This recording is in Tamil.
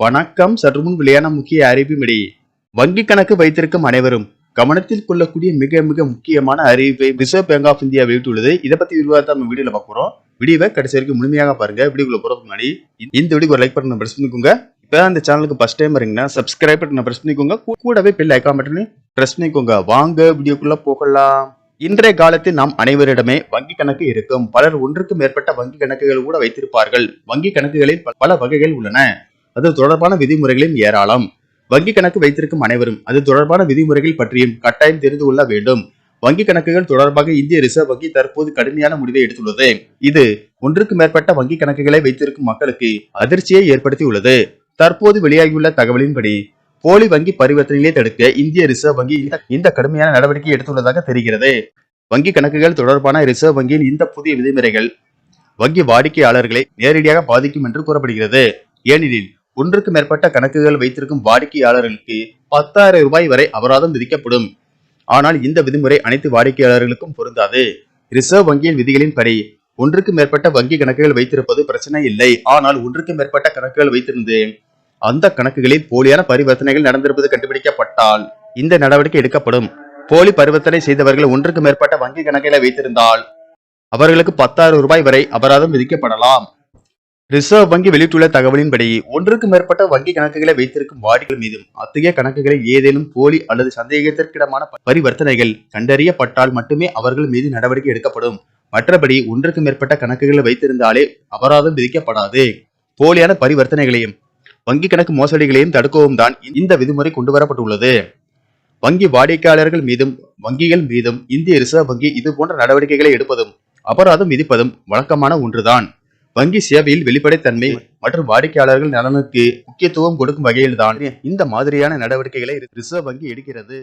வணக்கம். சற்று முன் வெளியான முக்கிய அறிவிப்பின்படி வங்கி கணக்கு வைத்திருக்கும் அனைவரும் கவனத்தில் கொள்ளக்கூடிய மிக மிக முக்கியமான அறிவிப்பை ரிசர்வ் பேங்க் ஆஃப் இந்தியா வெளியிட்டுள்ளது. இதை பத்தி விரிவாக நம்ம வீடியோல பாக்குறோம் வீடியோவை கடைசி வரைக்கும் முழுமையாக பாருங்க. வீடியோக்குள்ள போறதுக்கு முன்னாடி இந்த வீடியோக்கு ஒரு லைக் பண்ண பிரஸ் பண்ணிக்கோங்க. இப்போ இந்த சேனலுக்கு ஃபர்ஸ்ட் டைம் வரீங்கன்னா சப்ஸ்கிரைப் பட்டனை பிரஸ் பண்ணிக்கோங்க. கூடவே பெல் ஐக்கான் பட்டனையும் பிரஸ் பண்ணிக்கோங்க. வாங்க வீடியோக்குள்ள போகலாம். இன்றைய காலத்தில் நாம் அனைவரிடமே வங்கி கணக்கு இருக்கும். பலர் ஒன்றுக்கு மேற்பட்ட வங்கி கணக்குகள் கூட வைத்திருப்பார்கள். வங்கி கணக்குகளில் பல வகைகள் உள்ளன. அது தொடர்பான விதிமுறைகளையும் ஏராளம். வங்கி கணக்கு வைத்திருக்கும் அனைவரும் அது தொடர்பான விதிமுறைகள் பற்றியும் கட்டாயம் தெரிந்து கொள்ள வேண்டும். வங்கி கணக்குகள் தொடர்பாக இந்திய ரிசர்வ் வங்கி தற்போது கடுமையான முடிவை எடுத்துள்ளது. இது ஒன்றுக்கு மேற்பட்ட வங்கி கணக்குகளை வைத்திருக்கும் மக்களுக்கு அதிர்ச்சியை ஏற்படுத்தியுள்ளது. தற்போது வெளியாகியுள்ள தகவலின்படி போலி வங்கி பரிவர்த்தனைகளை தடுக்க இந்திய ரிசர்வ் வங்கி இந்த- இந்த கடுமையான நடவடிக்கை எடுத்துள்ளதாக தெரிகிறது. வங்கி கணக்குகள் தொடர்பான ரிசர்வ் வங்கியின் இந்த புதிய விதிமுறைகள் வங்கி வாடிக்கையாளர்களை நேரடியாக பாதிக்கும் என்று கூறப்படுகிறது. ஏனெனில் ஒன்றுக்கு மேற்பட்ட கணக்குகள் வைத்திருக்கும் வாடிக்கையாளர்களுக்கு பத்தாயிரம் ரூபாய் வரை அபராதம் விதிக்கப்படும். ஆனால் இந்த விதிமுறை அனைத்து வாடிக்கையாளர்களுக்கும் பொருந்தாது. ரிசர்வ் வங்கியின் விதிகளின்படி ஒன்றுக்கு மேற்பட்ட வங்கி கணக்குகள் வைத்திருப்பது பிரச்சனை இல்லை. ஆனால் ஒன்றுக்கு மேற்பட்ட கணக்குகள் வைத்திருந்து அந்த கணக்குகளில் போலியான பரிவர்த்தனைகள் நடந்திருப்பது கண்டுபிடிக்கப்பட்டால் இந்த நடவடிக்கை எடுக்கப்படும். போலி பரிவர்த்தனை செய்தவர்கள் ஒன்றுக்கு மேற்பட்ட வங்கி கணக்குகளை வைத்திருந்தால் அவர்களுக்கு பத்தாயிரம் ரூபாய் வரை அபராதம் விதிக்கப்படலாம். ரிசர்வ் வங்கி வெளியிட்டுள்ள தகவலின்படி ஒன்றுக்கு மேற்பட்ட வங்கி கணக்குகளை வைத்திருக்கும் வாடிகள் மீதும் அத்தகைய கணக்குகளை ஏதேனும் போலி அல்லது சந்தேகத்திற்கிடமான பரிவர்த்தனைகள் கண்டறியப்பட்டால் மட்டுமே அவர்கள் மீது நடவடிக்கை எடுக்கப்படும். மற்றபடி ஒன்றுக்கு மேற்பட்ட கணக்குகளை வைத்திருந்தாலே அபராதம் விதிக்கப்படாது. போலியான பரிவர்த்தனைகளையும் வங்கி கணக்கு மோசடிகளையும் தடுக்கவும் தான் இந்த விதிமுறை கொண்டு வரப்பட்டுள்ளது வங்கி வாடிக்கையாளர்கள் மீதும் வங்கிகள் மீதும் இந்திய ரிசர்வ் வங்கி இது போன்ற நடவடிக்கைகளை எடுப்பதும் அபராதம் விதிப்பதும் வழக்கமான ஒன்றுதான். வங்கி சேவையில் வெளிப்படைத்தன்மை மற்றும் வாடிக்கையாளர்கள் நலனுக்கு முக்கியத்துவம் கொடுக்கும் வகையில்தான் இந்த மாதிரியான நடவடிக்கைகளை ரிசர்வ் வங்கி எடுக்கிறது.